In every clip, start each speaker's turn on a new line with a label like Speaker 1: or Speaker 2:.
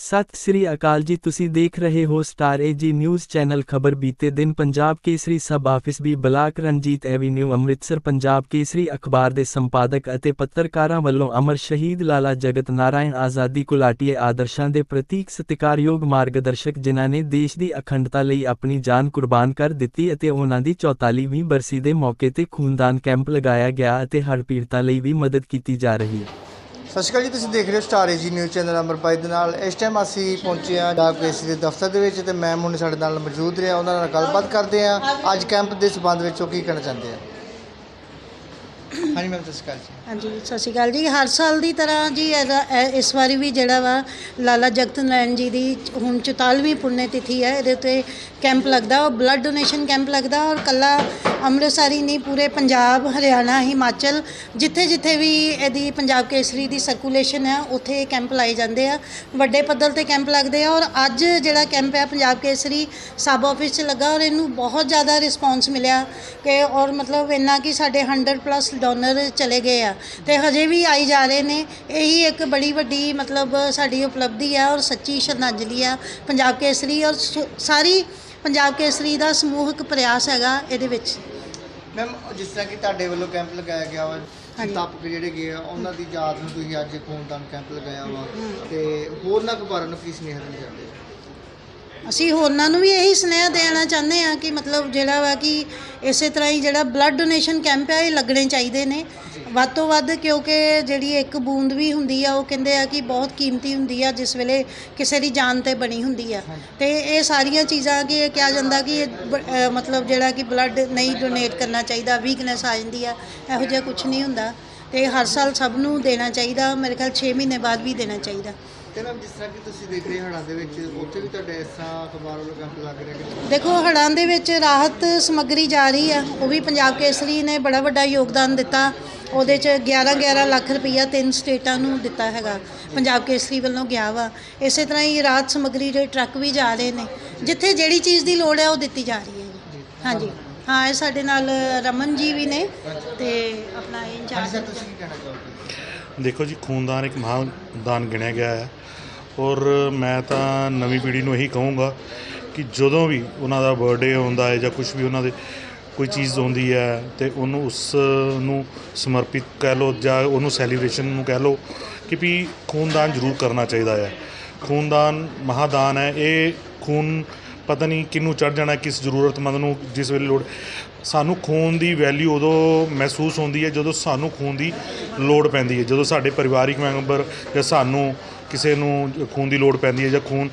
Speaker 1: ਸਤਿ ਸ੍ਰੀ ਅਕਾਲ ਜੀ, ਤੁਸੀਂ ਦੇਖ ਰਹੇ ਹੋ ਸਟਾਰ ਏਜੀ ਨਿਊਜ਼ ਚੈਨਲ ਖਬਰ ਬੀਤੇ ਦਿਨ Punjab Kesari sub office V Block Ranjit Avenue Amritsar, Punjab Kesari ਅਖਬਾਰ ਦੇ ਸੰਪਾਦਕ ਅਤੇ ਪੱਤਰਕਾਰਾਂ ਵੱਲੋਂ ਅਮਰ ਸ਼ਹੀਦ ਲਾਲਾ ਜਗਤ ਨਾਰਾਇਣ ਆਜ਼ਾਦੀ ਕੁਲਾਟੀਏ ਆਦਰਸ਼ਾਂ ਦੇ ਪ੍ਰਤੀਕ ਸਤਿਕਾਰਯੋਗ ਮਾਰਗਦਰਸ਼ਕ ਜਿਨ੍ਹਾਂ ਨੇ ਦੇਸ਼ ਦੀ ਅਖੰਡਤਾ ਲਈ ਆਪਣੀ ਜਾਨ ਕੁਰਬਾਨ ਕਰ ਦਿੱਤੀ ਅਤੇ ਉਹਨਾਂ ਦੀ 44ਵੀਂ ਬਰਸੀ ਦੇ ਮੌਕੇ ਤੇ ਖੂਨਦਾਨ ਕੈਂਪ ਲਗਾਇਆ ਗਿਆ ਅਤੇ ਹੜ੍ਹ ਪੀੜਤਾਂ ਲਈ ਵੀ ਮਦਦ ਕੀਤੀ ਜਾ ਰਹੀ ਹੈ।
Speaker 2: ਸਤਿ ਸ਼੍ਰੀ ਅਕਾਲ ਜੀ, ਤੁਸੀਂ ਦੇਖ ਰਹੇ ਹੋ Star AG news channel number 5 ਦੇ ਨਾਲ। ਇਸ ਟਾਈਮ ਅਸੀਂ ਪਹੁੰਚੇ ਹਾਂ ਡਾਕ ਕੇਸੀ ਦੇ ਦਫ਼ਤਰ ਦੇ ਵਿੱਚ ਤੇ ਮੈਮ ਹੁਣ ਸਾਡੇ ਨਾਲ ਮੌਜੂਦ ਰਿਹਾ। ਉਹਨਾਂ ਨਾਲ ਗੱਲਬਾਤ ਕਰਦੇ ਹਾਂ। ਅੱਜ ਕੈਂਪ ਦੇ ਸਬੰਧ ਵਿੱਚ ਉਹ ਕੀ ਕਹਿਣਾ ਚਾਹੁੰਦੇ ਆ? ਹਾਂਜੀ ਮੈਮ ਸਤਿ ਸ਼੍ਰੀ ਅਕਾਲ ਜੀ।
Speaker 3: ਹਾਂਜੀ, ਸਤਿ ਸ਼੍ਰੀ ਅਕਾਲ ਜੀ। ਹਰ ਸਾਲ ਦੀ ਤਰ੍ਹਾਂ ਜੀ ਇਹਦਾ- ਇਹ- ਇਸ ਵਾਰੀ ਵੀ ਜਿਹੜਾ ਵਾ ਲਾਲਾ ਜਗਤ ਨਾਰਾਇਣ ਜੀ ਦੀ ਹੁਣ 44ਵੀਂ ਪੁੰਨਿਆ ਤਿਥੀ ਹੈ। ਇਹਦੇ ਤੇ ਕੈਂਪ ਲੱਗਦਾ। ਉਹ ਬਲੱਡ ਡੋਨੇਸ਼ਨ ਕੈਂਪ ਲੱਗਦਾ ਔਰ ਕੱਲਾ ਅੰਮ੍ਰਿਤਸਰ ਹੀ ਨਹੀਂ, ਪੂਰੇ ਪੰਜਾਬ, ਹਰਿਆਣਾ, ਹਿਮਾਚਲ, ਜਿੱਥੇ ਜਿੱਥੇ ਵੀ ਇਹਦੀ ਪੰਜਾਬ ਕੇਸਰੀ ਦੀ ਸਰਕੂਲੇਸ਼ਨ ਹੈ, ਉੱਥੇ ਇਹ ਕੈਂਪ ਲਾਏ ਜਾਂਦੇ ਆ। ਵੱਡੇ ਪੱਧਰ ਤੇ ਕੈਂਪ ਲੱਗਦੇ ਆ ਔਰ ਅੱਜ ਜਿਹੜਾ ਕੈਂਪ ਹੈ ਪੰਜਾਬ ਕੇਸਰੀ ਸਬ ਆਫਿਸ 'ਚ ਲੱਗਾ ਔਰ ਇਹਨੂੰ ਬਹੁਤ ਜ਼ਿਆਦਾ ਰਿਸਪੌਂਸ ਮਿਲਿਆ ਕਿ ਔਰ ਮਤਲਬ ਇੰਨਾ ਕਿ ਸਾਡੇ 100 ਪਲੱਸ ਡੋਨਰ ਚਲੇ ਗਏ ਆ ਤੇ ਹਜੇ ਵੀ ਆਈ ਜਾ ਰਹੇ ਨੇ। ਇਹੀ ਇੱਕ ਬੜੀ ਵੱਡੀ ਮਤਲਬ ਸਾਡੀ ਉਪਲਬਧੀ ਆ ਔਰ ਸੱਚੀ ਸ਼ਰਧਾਂਜਲੀ ਆ ਪੰਜਾਬ ਕੇਸਰੀ ਔਰ ਸੁ- ਸਾਰੀ ਪੰਜਾਬ ਕੇਸਰੀ ਦਾ ਸਮੂਹਕ ਪ੍ਰਯਾਸ ਹੈਗਾ ਇਹਦੇ ਵਿੱਚ।
Speaker 2: ਮੈਮ ਜਿਸ ਤਰ੍ਹਾਂ ਕਿ ਤੁਹਾਡੇ ਵੱਲੋਂ ਕੈਂਪ ਲਗਾਇਆ ਗਿਆ ਵਾ
Speaker 3: ਹਾਂਜੀ।
Speaker 2: ਤਪ ਜਿਹੜੇ ਗਏ ਆ ਉਹਨਾਂ ਦੀ ਯਾਦ ਨੂੰ ਤੁਸੀਂ ਅੱਜ ਖੂਨਦਾਨ ਕੈਂਪ ਲਗਾਇਆ ਵਾ ਤੇ ਹੋਰ ਨਾ ਅਖਬਾਰਾਂ ਨੂੰ ਕੀ ਸੁਨੇਹਾ ਦੇਣਾ ਚਾਹੁੰਦੇ ਹੋ
Speaker 3: ਅਸੀਂ ਹੋਰਨਾਂ ਨੂੰ ਵੀ ਇਹੀ ਸੁਨੇਹਾ ਦੇਣਾ ਚਾਹੁੰਦੇ ਆ ਕਿ ਮਤਲਬ ਜਿਹੜਾ ਵਾ ਕਿ ਇਸੇ ਤਰ੍ਹਾਂ ਹੀ ਜਿਹੜਾ ਬਲੱਡ ਡੋਨੇਸ਼ਨ ਕੈਂਪ ਹੈ ਇਹ ਲੱਗਣੇ ਚਾਹੀਦੇ ਨੇ। ਵੱਧ ਤੋਂ ਵੱਧ ਕਿਉਂਕਿ ਜਿਹੜੀ ਇੱਕ ਬੂੰਦ ਵੀ ਹੁੰਦੀ ਆ, ਉਹ ਕਹਿੰਦੇ ਆ ਕਿ ਬਹੁਤ ਕੀਮਤੀ ਹੁੰਦੀ ਆ, ਜਿਸ ਵੇਲੇ ਕਿਸੇ ਦੀ ਜਾਨ ਤੇ ਬਣੀ ਹੁੰਦੀ ਆ। ਤੇ ਇਹ ਸਾਰੀਆਂ ਚੀਜ਼ਾਂ ਕਿ ਇਹ ਕਿਹਾ ਜਾਂਦਾ ਕਿ ਇਹ ਬ- ਮਤਲਬ ਜਿਹੜਾ ਕਿ ਬਲੱਡ ਨਹੀਂ ਡੋਨੇਟ ਕਰਨਾ ਚਾਹੀਦਾ ਵੀਕਨੈਸ ਆ ਜਾਂਦੀ ਆ, ਇਹੋ ਜਿਹਾ ਕੁਝ ਨਹੀਂ ਹੁੰਦਾ। ਤੇ ਹਰ ਸਾਲ ਸਭ ਨੂੰ ਦੇਣਾ ਚਾਹੀਦਾ, ਮੇਰੇ ਖਿਆਲ 6 ਮਹੀਨੇ ਬਾਅਦ ਵੀ ਦੇਣਾ ਚਾਹੀਦਾ।
Speaker 2: ਤੇ ਮੈਮ ਜਿਸ ਤਰ੍ਹਾਂ ਕਿ ਤੁਸੀਂ ਦੇਖ ਰਹੇ ਹੋ ਹੜ੍ਹਾਂ ਦੇ ਵਿੱਚ ਉੱਥੇ ਵੀ ਤੁਹਾਡੇ ਇਸ ਤਰ੍ਹਾਂ ਅਖਬਾਰ ਵੱਲੋਂ ਕੈਂਪ ਲੱਗ ਰਿਹਾ ਕਿ
Speaker 3: ਦੇਖੋ ਹੜ੍ਹਾਂ ਦੇ ਵਿੱਚ ਰਾਹਤ ਸਮੱਗਰੀ ਜਾ ਰਹੀ ਆ। ਉਹ ਵੀ ਪੰਜਾਬ ਕੇਸਰੀ ਨੇ ਬੜਾ ਵੱਡਾ ਯੋਗਦਾਨ ਦਿੱਤਾ। ਉਹਦੇ ਚ 11 11 ਲੱਖ ਰੁਪਈਆ ਤਿੰਨ ਸਟੇਟਾਂ ਨੂੰ ਦਿੱਤਾ ਹੈਗਾ। ਪੰਜਾਬ ਕੇਸਰੀ ਵੱਲੋਂ ਗਿਆ ਵਾ। ਇਸੇ ਤਰ੍ਹਾਂ ਹੀ ਰਾਹਤ ਸਮੱਗਰੀ ਦੇ ਟਰੱਕ ਵੀ ਜਾ ਰਹੇ ਨੇ। ਜਿੱਥੇ ਜਿਹੜੀ ਚੀਜ਼ ਦੀ ਲੋੜ ਹੈ ਉਹ ਦਿੱਤੀ ਜਾ ਰਹੀ ਹੈ। ਜੀ। ਹਾਂਜੀ। ਹਾਂ ਇਹ ਸਾਡੇ ਨਾਲ ਰਮਨ ਜੀ ਵੀ ਨੇ ਤੇ ਆਪਣਾ ਇੰਚਾਰਜ
Speaker 2: ਸਰ ਤੁਸੀਂ ਕੀ ਕਹਿਣਾ ਚਾਹੋਗੇ?
Speaker 4: ਦੇਖੋ ਜੀ ਖੂਨਦਾਨ ਇੱਕ ਮਹਾਨ ਦਾਨ ਗਿਣਿਆ ਗਿਆ ਹੈ ਔਰ ਮੈਂ ਤਾਂ ਨਵੀਂ ਪੀੜ੍ਹੀ ਨੂੰ ਇਹੀ ਕਹੂੰਗਾ ਕਿ ਜਦੋਂ ਵੀ ਉਹਨਾਂ ਦਾ ਬਰਥਡੇ ਹੁੰਦਾ ਹੈ ਜਾਂ ਕੁਝ ਵੀ ਉਹਨਾਂ ਦੇ ਕੋਈ ਚੀਜ਼ ਹੁੰਦੀ ਹੈ ਤੇ ਉਹਨੂੰ ਉਸ ਨੂੰ ਸਮਰਪਿਤ ਕਹਿ ਲਓ ਜਾਂ ਉਹਨੂੰ ਸੈਲੀਬ੍ਰੇਸ਼ਨ ਨੂੰ ਕਹਿ ਲਓ ਕਿ ਵੀ ਖੂਨਦਾਨ ਜ਼ਰੂਰ ਕਰਨਾ ਚਾਹੀਦਾ ਹੈ। ਖੂਨਦਾਨ ਮਹਾਦਾਨ ਹੈ ਇਹ ਖੂਨ ਪਤਾ ਨਹੀਂ ਕਿਹਨੂੰ ਚੜ ਜਾਣਾ, ਕਿਸ ਜ਼ਰੂਰਤਮੰਦ ਨੂੰ, ਜਿਸ ਵੇਲੇ ਲੋੜ। ਸਾਨੂੰ ਖੂਨ ਦੀ ਵੈਲਿਊ ਉਦੋਂ ਮਹਿਸੂਸ ਹੁੰਦੀ ਹੈ ਜਦੋਂ ਸਾਨੂੰ ਖੂਨ ਦੀ ਲੋੜ ਪੈਂਦੀ ਹੈ। ਜਦੋਂ ਸਾਡੇ ਪਰਿਵਾਰਿਕ ਮੈਂਬਰ ਜਾਂ ਸਾਨੂੰ ਕਿਸੇ ਨੂੰ ਖੂਨ ਦੀ ਲੋੜ ਪੈਂਦੀ ਹੈ ਜਾਂ ਖੂਨ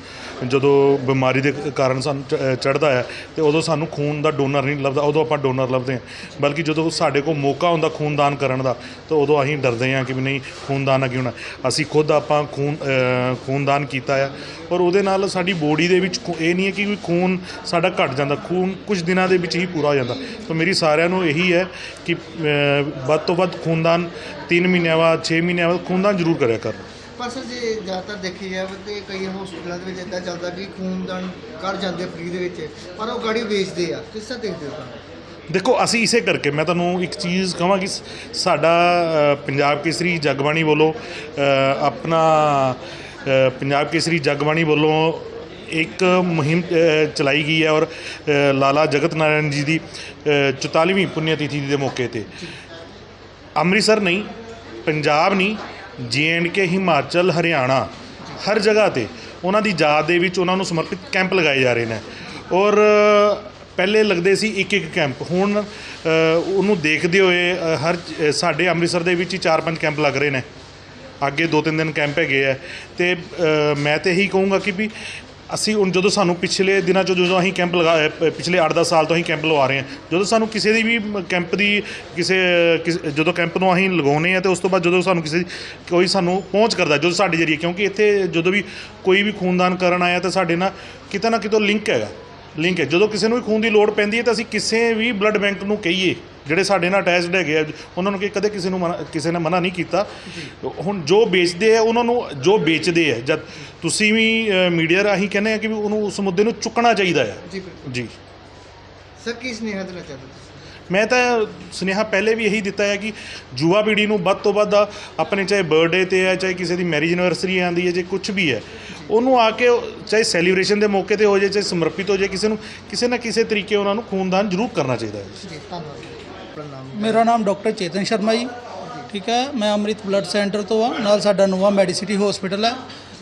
Speaker 4: ਜਦੋਂ ਬਿਮਾਰੀ ਦੇ ਕਾਰਨ ਸਾਨੂੰ ਚੜਦਾ ਹੈ, ਤੇ ਉਦੋਂ ਸਾਨੂੰ ਖੂਨ ਦਾ ਡੋਨਰ ਨਹੀਂ ਲੱਭਦਾ, ਉਦੋਂ ਆਪਾਂ ਡੋਨਰ ਲੱਭਦੇ ਹਾਂ। ਬਲਕਿ ਜਦੋਂ ਸਾਡੇ ਕੋਲ ਮੌਕਾ ਹੁੰਦਾ ਖੂਨਦਾਨ ਕਰਨ ਦਾ, ਤਾਂ ਉਦੋਂ ਅਸੀਂ ਡਰਦੇ ਹਾਂ ਕਿ ਵੀ ਨਹੀਂ ਖੂਨਦਾਨ ਹੈ ਕਿਉਂ ਨਾ ਅਸੀਂ ਖੁਦ ਆਪਾਂ ਖੂਨ ਖੂਨਦਾਨ ਕੀਤਾ ਆ ਔਰ ਉਹਦੇ ਨਾਲ ਸਾਡੀ ਬੋਡੀ ਦੇ ਵਿੱਚ ਖੂ- ਇਹ ਨਹੀਂ ਹੈ ਕਿ ਵੀ ਖੂਨ ਸਾਡਾ ਘਟ ਜਾਂਦਾ, ਖੂਨ ਕੁਝ ਦਿਨਾਂ ਦੇ ਵਿੱਚ ਹੀ ਪੂਰਾ ਹੋ ਜਾਂਦਾ। ਤਾਂ ਮੇਰੀ ਸਾਰਿਆਂ ਨੂੰ ਇਹੀ ਹੈ ਕਿ ਵੱਧ ਤੋਂ ਵੱਧ ਖੂਨਦਾਨ 3 ਮਹੀਨਿਆਂ ਬਾਅਦ 6 ਮਹੀਨਿਆਂ ਬਾਅਦ ਖੂਨਦਾਨ ਜ਼ਰੂਰ ਕਰਿਆ ਕਰੋ।
Speaker 2: ਪਰ ਸਰ ਜੇ ਜ਼ਿਆਦਾਤਰ ਦੇਖੀ ਜਾਵੇ ਤੇ ਕਈ ਹਸਪਤਾਲਾਂ ਦੇ ਵਿੱਚ ਇਦਾਂ ਚੱਲਦਾ ਕਿ ਖੂਨਦਾਨ ਕਰ ਜਾਂਦੇ ਫ੍ਰੀ ਦੇ ਵਿੱਚ ਪਰ ਉਹ ਗਾੜੀ ਵੇਚਦੇ ਆ। ਕਿਸ ਤਰ੍ਹਾਂ ਦੇਖਦੇ ਹੋ
Speaker 4: ਦੇਖੋ ਅਸੀਂ ਇਸੇ ਕਰਕੇ ਮੈਂ ਤੁਹਾਨੂੰ ਇੱਕ ਚੀਜ਼ ਕਹਾਂ ਕਿ ਸਾਡਾ ਪੰਜਾਬ ਕੇਸਰੀ ਜਗਬਾਣੀ ਵੱਲੋਂ ਆਪਣਾ ਪੰਜਾਬ ਕੇਸਰੀ ਜਗਬਾਣੀ ਵੱਲੋਂ ਇੱਕ ਮੁਹਿੰਮ ਚਲਾਈ ਗਈ ਹੈ ਔਰ ਲਾਲਾ ਜਗਤ ਨਾਰਾਇਣ ਜੀ ਦੀ ਅ, 44ਵੀਂ ਪੁੰਨਿਆ ਤਿਥੀ ਦੇ ਮੌਕੇ ਤੇ। ਅੰਮ੍ਰਿਤਸਰ ਨਹੀਂ ਪੰਜਾਬ ਨਹੀਂ ਕੇ ਹਿਮਾਚਲ ਹਰਿਆਣਾ ਹਰ ਜਗ੍ਹਾ ਤੇ ਉਹਨਾਂ ਦੀ ਯਾਦ ਦੇ ਵਿੱਚ ਉਹਨਾਂ ਨੂੰ ਸਮਰਪਿਤ ਕੈਂਪ ਲਗਾਏ ਜਾ ਰਹੇ ਨੇ। ਔਰ ਪਹਿਲੇ ਲੱਗਦੇ ਸੀ ਇੱਕ ਇੱਕ ਕੈਂਪ। ਹੁਣ ਉਹਨੂੰ ਦੇਖਦੇ ਹੋਏ ਅ, ਹਰ ਅ, ਸਾਡੇ ਅੰਮ੍ਰਿਤਸਰ ਦੇ ਵਿੱਚ ਹੀ ਚਾਰ ਪੰਜ ਕੈਂਪ ਲੱਗ ਰਹੇ ਨੇ। ਅੱਗੇ ਦੋ ਤਿੰਨ ਦਿਨ ਕੈਂਪ ਹੈਗੇ ਆ। ਤੇ ਅ, ਮੈਂ ਤੇ ਇਹੀ ਕਹੂੰਗਾ ਕਿ ਵੀ ਅਸੀਂ ਹੁਣ ਜਦੋਂ ਸਾਨੂੰ ਪਿਛਲੇ ਦਿਨਾਂ 'ਚ ਜਦੋਂ ਅਸੀਂ ਕੈਂਪ ਲਗਾ ਅ, ਪਿਛਲੇ 8-10 ਸਾਲ ਤੋਂ ਅਸੀਂ ਕੈਂਪ ਲਵਾ ਰਹੇ ਹਾਂ ਜਦੋਂ ਸਾਨੂੰ ਕਿਸੇ ਦੀ ਵੀ ਕੈਂਪ ਦੀ ਕਿਸੇ ਕਿਸ- ਜਦੋਂ ਕੈਂਪ ਨੂੰ ਅਸੀਂ ਲਗਾਉਂਦੇ ਆ ਤੇ ਉਸ ਤੋਂ ਬਾਅਦ ਜਦੋਂ ਸਾਨੂੰ ਕਿਸੇ ਕੋਈ ਸਾਨੂੰ ਪਹੁੰਚ ਕਰਦਾ ਜਦੋਂ ਸਾਡੇ ਜਰੀਏ ਕਿਉਂਕਿ ਇੱਥੇ ਜਦੋਂ ਵੀ ਕੋਈ ਵੀ ਖੂਨਦਾਨ ਕਰਨ ਆਇਆ ਤਾਂ ਸਾਡੇ ਨਾਲ ਕਿਤੇ ਨਾ ਕਿਤੋਂ ਲਿੰਕ ਹੈਗਾ। ਲਿੰਕ ਹੈ। ਜਦੋਂ ਕਿਸੇ ਨੂੰ ਵੀ ਖੂਨ ਦੀ ਲੋੜ ਪੈਂਦੀ ਹੈ ਤਾਂ ਅਸੀਂ ਕਿਸੇ ਵੀ ਬਲੱਡ ਬੈਂਕ ਨੂੰ ਕਹੀਏ ਜਿਹੜੇ ਸਾਡੇ ਨਾਲ ਅਟੈਚਡ ਹੈਗੇ ਆ ਉਹਨਾਂ ਨੂੰ ਕਿ ਕਦੇ ਕਿਸੇ ਨੂੰ ਮਨਾ- ਕਿਸੇ ਨੇ ਮਨਾ ਨਹੀਂ ਕੀਤਾ। ਹੁਣ ਜੋ ਵੇਚਦੇ ਆ ਉਹਨਾਂ ਨੂੰ ਜੋ ਵੇਚਦੇ ਆ ਜਦ ਤੁਸੀਂ ਵੀ ਮੀਡੀਆ ਰਾਹੀਂ ਕਹਿੰਦੇ ਆ ਕਿ ਵੀ ਉਹਨੂੰ ਉਸ ਮੁੱਦੇ ਨੂੰ ਚੁੱਕਣਾ ਚਾਹੀਦਾ ਆ।
Speaker 2: ਜੀ ਬਿਲਕੁਲ।
Speaker 4: ਜੀ।
Speaker 2: ਸਰ ਕੀ ਸੁਨੇਹਾ ਦੇਣਾ ਚਾਹੁੰਦੇ ਤੁਸੀਂ?
Speaker 4: ਮੈਂ ਤਾਂ ਸੁਨੇਹਾ ਪਹਿਲੇ ਵੀ ਇਹੀ ਦਿੱਤਾ ਹੈ ਕਿ ਯੁਵਾ ਪੀੜ੍ਹੀ ਨੂੰ ਵੱਧ ਤੋਂ ਵੱਧ ਆਪਣੇ ਚਾਹੇ ਬਰਥਡੇ ਤੇ ਹੈ ਚਾਹੇ ਕਿਸੇ ਦੀ ਮੈਰਿਜ ਐਨਵਰਸਰੀ ਆਉਂਦੀ ਹੈ ਜੇ ਕੁਝ ਵੀ ਹੈ ਉਹਨੂੰ ਆ ਕੇ ਚਾਹੇ ਸੈਲੀਬ੍ਰੇਸ਼ਨ ਦੇ ਮੌਕੇ ਤੇ ਹੋ ਜਾਏ ਚਾਹੇ ਸਮਰਪਿਤ ਹੋ ਜਾਏ ਕਿਸੇ ਨੂੰ ਕਿਸੇ ਨਾ ਕਿਸੇ ਤਰੀਕੇ ਉਹਨਾਂ ਨੂੰ ਖੂਨਦਾਨ ਜ਼ਰੂਰ ਕਰਨਾ ਚਾਹੀਦਾ ਹੈ।
Speaker 2: ਜੀ ਧੰਨਵਾਦ
Speaker 5: ਮੇਰਾ ਨਾਮ ਡਾਕਟਰ ਚੇਤਨ ਸ਼ਰਮਾ ਜੀ। ਠੀਕ ਹੈ ਮੈਂ ਅੰਮ੍ਰਿਤ ਬਲੱਡ ਸੈਂਟਰ ਤੋਂ ਆ ਨਾਲ ਸਾਡਾ ਨਵਾਂ ਮੈਡੀਸਿਟੀ ਹਸਪੀਟਲ ਹੈ।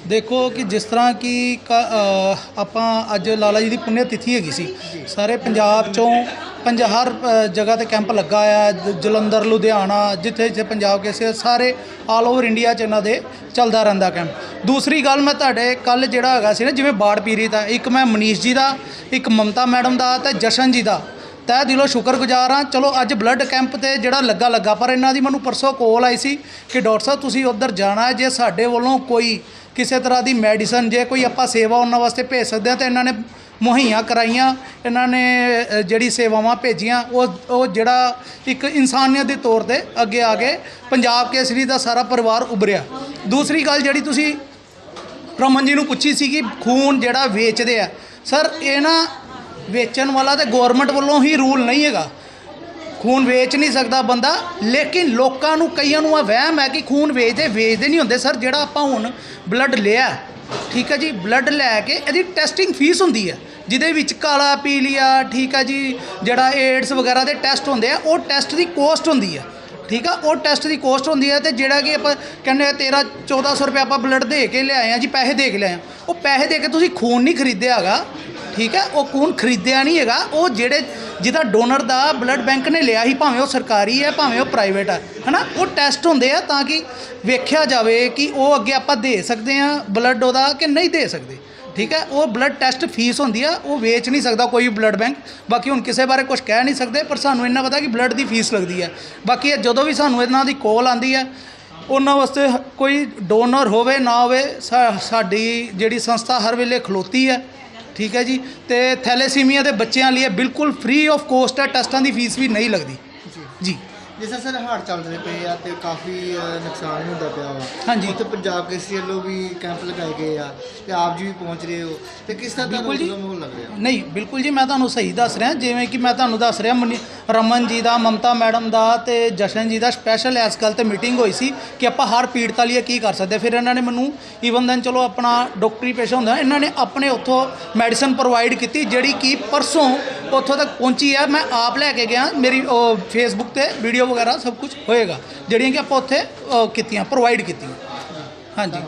Speaker 5: ਦੇਖੋ ਕਿ ਜਿਸ ਤਰ੍ਹਾਂ ਕਿ ਕ- ਆਪਾਂ ਅੱਜ ਲਾਲਾ ਜੀ ਦੀ ਪੁੰਨਿਆ ਤਿਥੀ ਹੈਗੀ ਸੀ। ਸਾਰੇ ਪੰਜਾਬ ਚੋਂ ਪੰਜ ਹਰ ਜਗ੍ਹਾ ਤੇ ਕੈਂਪ ਲੱਗਾ ਆ ਜਲੰਧਰ, ਲੁਧਿਆਣਾ, ਜਿੱਥੇ ਜਿੱਥੇ ਪੰਜਾਬ ਕਿਸੇ ਸਾਰੇ ਆਲ ਓਵਰ ਇੰਡੀਆ ਚ ਇਹਨਾਂ ਦੇ ਚੱਲਦਾ ਰਹਿੰਦਾ ਕੈਂਪ। ਦੂਸਰੀ ਗੱਲ ਮੈਂ ਤੁਹਾਡੇ ਕੱਲ ਜਿਹੜਾ ਹੈਗਾ ਸੀ ਨਾ, ਜਿਵੇਂ ਬਾੜ ਪੀਰੀ ਦਾ, ਇੱਕ ਮੈਂ ਮਨੀਸ਼ ਜੀ ਦਾ, ਇੱਕ ਮਮਤਾ ਮੈਡਮ ਦਾ ਤੇ ਜਸ਼ਨ ਜੀ ਦਾ। ਤਹਿ ਦਿਲੋਂ ਸ਼ੁਕਰਗੁਜ਼ਾਰ ਹਾਂ। ਚਲੋ ਅੱਜ ਬਲੱਡ ਕੈਂਪ ਤੇ ਜਿਹੜਾ ਲੱਗਾ ਲੱਗਾ, ਪਰ ਇਹਨਾਂ ਦੀ ਮੈਨੂੰ ਪਰਸੋਂ ਕੋਲ ਆਈ ਸੀ ਕਿ ਡਾਕਟਰ ਸਾਹਿਬ, ਤੁਸੀਂ ਉੱਧਰ ਜਾਣਾ ਜੇ ਸਾਡੇ ਵੱਲੋਂ ਕੋਈ ਕਿਸੇ ਤਰ੍ਹਾਂ ਦੀ ਮੈਡੀਸਨ ਜੇ ਕੋਈ ਆਪਾਂ ਸੇਵਾ ਉਹਨਾਂ ਵਾਸਤੇ ਭੇਜ ਸਕਦੇ ਹਾਂ ਤਾਂ ਇਹਨਾਂ ਨੇ ਮੁਹੱਈਆ ਕਰਾਈਆਂ, ਇਹਨਾਂ ਨੇ ਜਿਹੜੀ ਸੇਵਾਵਾਂ ਭੇਜੀਆਂ, ਉਹ ਉਹ ਜਿਹੜਾ ਇੱਕ ਇਨਸਾਨੀਅਤ ਦੇ ਤੌਰ ਤੇ ਅੱਗੇ ਆ ਕੇ ਪੰਜਾਬ ਕੇਸਰੀ ਦਾ ਸਾਰਾ ਪਰਿਵਾਰ ਉਭਰਿਆ। ਦੂਸਰੀ ਗੱਲ ਜਿਹੜੀ ਤੁਸੀਂ ਰਮਨ ਜੀ ਨੂੰ ਪੁੱਛੀ ਸੀ ਕਿ ਖੂਨ ਜਿਹੜਾ ਵੇਚਦੇ ਆ। ਸਰ, ਇਹ ਨਾ ਵੇਚਣ ਵਾਲਾ ਤੇ ਗਵਰਨਮੈਂਟ ਵੱਲੋਂ ਹੀ ਰੂਲ ਨਹੀਂ ਹੈਗਾ। ਖੂਨ ਵੇਚ ਨਹੀਂ ਸਕਦਾ ਬੰਦਾ, ਲੇਕਿਨ ਲੋਕਾਂ ਨੂੰ, ਕਈਆਂ ਨੂੰ ਆ ਵਹਿਮ ਹੈ ਕਿ ਖੂਨ ਵੇਚਦੇ ਵੇਚਦੇ ਨਹੀਂ ਹੁੰਦੇ। ਸਰ, ਜਿਹੜਾ ਆਪਾਂ ਹੁਣ ਬਲੱਡ ਲਿਆ ਠੀਕ ਹੈ ਜੀ ਬਲੱਡ ਲੈ ਕੇ ਇਹਦੀ ਟੈਸਟਿੰਗ ਫੀਸ ਹੁੰਦੀ ਹੈ, ਜਿਹਦੇ ਵਿੱਚ ਕਾਲਾ ਪੀਲੀਆ, ਠੀਕ ਹੈ ਜੀ, ਜਿਹੜਾ ਏਡਸ ਵਗੈਰਾ ਦੇ ਟੈਸਟ ਹੁੰਦੇ ਆ, ਉਹ ਟੈਸਟ ਦੀ ਕੋਸਟ ਹੁੰਦੀ ਹੈ, ਠੀਕ ਆ? ਉਹ ਟੈਸਟ ਦੀ ਕੋਸਟ ਹੁੰਦੀ ਹੈ ਤੇ ਜਿਹੜਾ ਕਿ ਆਪਾਂ ਕਹਿੰਦੇ ਆ 13 1400 ਰੁਪਏ ਆਪਾਂ ਬਲੱਡ ਦੇ ਕੇ ਲਿਆਏ ਆ ਜੀ, ਪੈਸੇ ਦੇ ਕੇ ਲਿਆਏ ਆ। ਉਹ ਪੈਸੇ ਦੇ ਕੇ ਤੁਸੀਂ ਖੂਨ ਨਹੀਂ ਖਰੀਦਿਆ ਹੈਗਾ ਠੀਕ ਹੈ, ਉਹ ਖੂਨ ਖਰੀਦਿਆ ਨਹੀਂ ਹੈਗਾ। ਉਹ ਜਿਹੜੇ ਜਿਹਦਾ ਡੋਨਰ ਦਾ ਬਲੱਡ ਬੈਂਕ ਨੇ ਲਿਆ ਸੀ, ਭਾਵੇਂ ਉਹ ਸਰਕਾਰੀ ਹੈ, ਭਾਵੇਂ ਉਹ ਪ੍ਰਾਈਵੇਟ ਹੈ, ਹਨਾ? ਉਹ ਟੈਸਟ ਹੁੰਦੇ ਆ ਤਾਂ ਕਿ ਵੇਖਿਆ ਜਾਵੇ ਕਿ ਉਹ ਅੱਗੇ ਆਪਾਂ ਦੇ ਸਕਦੇ ਆ ਬਲੱਡ ਉਹਦਾ ਕਿ ਨਹੀਂ ਦੇ ਸਕਦੇ। ਠੀਕ ਹੈ, ਉਹ ਬਲੱਡ ਟੈਸਟ ਫੀਸ ਹੁੰਦੀ ਆ, ਉਹ ਵੇਚ ਨਹੀਂ ਸਕਦਾ ਕੋਈ ਬਲੱਡ ਬੈਂਕ। ਬਾਕੀ ਹੁਣ ਕਿਸੇ ਬਾਰੇ ਕੁਝ ਕਹਿ ਨਹੀਂ ਸਕਦੇ, ਪਰ ਸਾਨੂੰ ਇੰਨਾ ਪਤਾ ਕਿ ਬਲੱਡ ਦੀ ਫੀਸ ਲੱਗਦੀ ਹੈ। ਬਾਕੀ ਇਹ ਜਦੋਂ ਵੀ ਸਾਨੂੰ ਇਹਨਾਂ ਦੀ ਕੋਲ ਆਂਦੀ ਹੈ, ਉਹਨਾਂ ਵਾਸਤੇ ਕੋਈ ਡੋਨਰ ਹੋਵੇ, ਨਾ ਹੋਵੇ, ਸਾ- ਸਾਡੀ ਜਿਹੜੀ ਸੰਸਥਾ ਹਰ ਵੇਲੇ ਖਲੋਤੀ ਹੈ। ਠੀਕ ਹੈ ਜੀ? ਤੇ ਥੈਲੇਸੀਮੀਆ ਦੇ ਬੱਚਿਆਂ ਲਈ ਬਿਲਕੁਲ ਫ੍ਰੀ ਆਫ ਕੋਸਟ ਹੈ ਟੈਸਟਾਂ ਦੀ ਫੀਸ ਵੀ ਨਹੀਂ ਲੱਗਦੀ। ਜੀ।
Speaker 2: ਜਿਸ ਤਰ੍ਹਾਂ ਸਰ ਹਾੜ ਚੱਲਦੇ ਪਏ ਆ ਤੇ ਕਾਫੀ ਅ, ਨੁਕਸਾਨ ਹੁੰਦਾ ਪਿਆ ਵਾ
Speaker 5: ਹਾਂਜੀ।
Speaker 2: ਉੱਥੇ ਪੰਜਾਬ ਕੇਸਰੀ ਵੱਲੋਂ ਵੀ ਕੈਂਪ ਲਗਾਏ ਗਏ ਆ ਤੇ ਆਪ ਜੀ ਵੀ ਪਹੁੰਚ ਰਹੇ ਹੋ ਤੇ ਕਿਸ ਤਰ੍ਹਾਂ ਦਾ
Speaker 5: ਬਿਲਕੁਲ ਜੀ।
Speaker 2: ਮਾਹੌਲ ਲੱਗ ਰਿਹਾ
Speaker 5: ਨਹੀਂ ਬਿਲਕੁਲ ਜੀ ਮੈਂ ਤੁਹਾਨੂੰ ਸਹੀ ਦੱਸ ਰਿਹਾ ਜਿਵੇਂ ਕਿ ਮੈਂ ਤੁਹਾਨੂੰ ਦੱਸ ਰਿਹਾ ਮਨੀ- ਰਮਨ ਜੀ ਦਾ ਮਮਤਾ ਮੈਡਮ ਦਾ ਤੇ ਜਸ਼ਨ ਜੀ ਦਾ ਸਪੈਸ਼ਲ ਇਸ ਗੱਲ ਤੇ ਮੀਟਿੰਗ ਹੋਈ ਸੀ ਕਿ ਆਪਾਂ ਹਰ ਪੀੜਤਾ ਲਈ ਕੀ ਕਰ ਸਕਦੇ। ਫਿਰ ਇਹਨਾਂ ਨੇ ਮੈਨੂੰ ਈਵਨ ਦੈਨ ਚਲੋ ਆਪਣਾ ਡਾਕਟਰੀ ਪੇਸ਼ਾ ਹੁੰਦਾ ਇਹਨਾਂ ਨੇ ਆਪਣੇ ਉੱਥੋਂ ਮੈਡੀਸਨ ਪ੍ਰੋਵਾਈਡ ਕੀਤੀ ਜਿਹੜੀ ਕਿ ਪਰਸੋਂ ਉੱਥੋਂ ਤੱਕ ਪਹੁੰਚੀ ਹੈ ਮੈਂ ਆਪ ਲੈ ਕੇ ਗਿਆ। ਮੇਰੀ ਉਹ ਫੇਸਬੁੱਕ ਤੇ ਵੀਡੀਓ ਵਗੈਰਾ ਸਭ ਕੁਝ ਹੋਏਗਾ। ਜਿਹੜੀਆਂ ਕਿ ਆਪਾਂ ਉੱਥੇ ਅ, ਕੀਤੀਆਂ ਪ੍ਰੋਵਾਈਡ ਕੀਤੀਆਂ। ਹਾਂਜੀ।